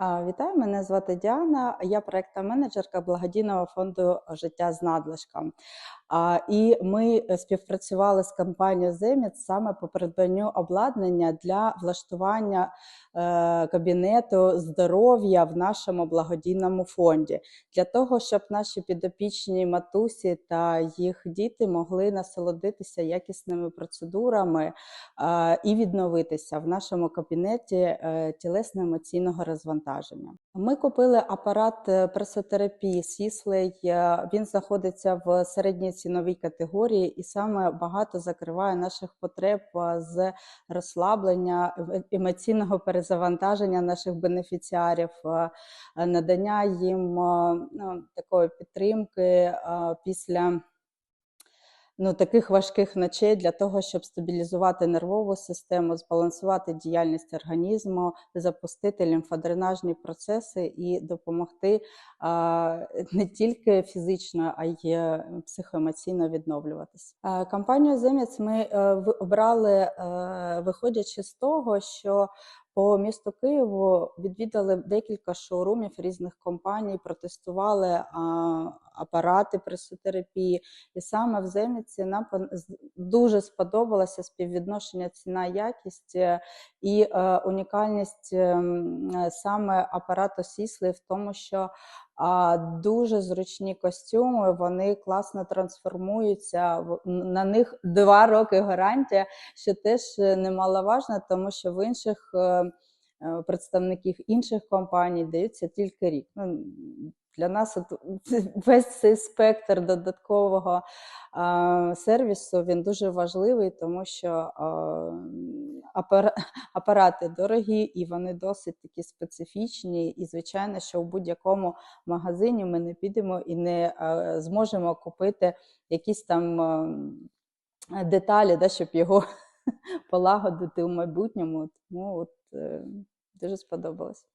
Вітаю, мене звати Діана. Я проектна менеджерка благодійного фонду Життя з надлишком. І ми е, співпрацювали з компанією Земіц саме по придбанню обладнання для влаштування е, кабінету здоров'я в нашому благодійному фонді, для того, щоб наші підопічні матусі та їх діти могли насолодитися якісними процедурами і відновитися в нашому кабінеті е, тілесно-емоційного розвантаження. Ми купили апарат е, пресотерапії Сіслей. Е, Він знаходиться в середній ціновій категорії і саме багато закриває наших потреб е, з розслаблення, емоційного перезавантаження наших бенефіціарів, надання їм ну, такої підтримки після ну, таких важких ночей для того, щоб стабілізувати нервову систему, збалансувати діяльність організму, запустити лімфодренажні процеси і допомогти а, не тільки фізично, а й е, психоемоційно відновлюватися. Е, Компанію Земець ми е, в- обрали, виходячи з того, що по місту Києву відвідали декілька шоурумів різних компаній, протестували а, апарати пресотерапії. І саме в Земіці нам дуже сподобалося співвідношення ціна-якість е, і е, унікальність е, саме апарату Сісли в тому, що дуже зручні костюми, вони класно трансформуються. На них два роки гарантія, що теж е, немаловажно, тому що в інших е, е, представників інших компаній даються тільки рік. Ну, для нас весь цей спектр додаткового а, сервісу він дуже важливий, тому що а, апарати дорогі і вони досить такі специфічні. І, звичайно, що в будь-якому магазині ми не підемо і не зможемо купити якісь там деталі, да, щоб його полагодити у майбутньому. Тому от, е, дуже сподобалось.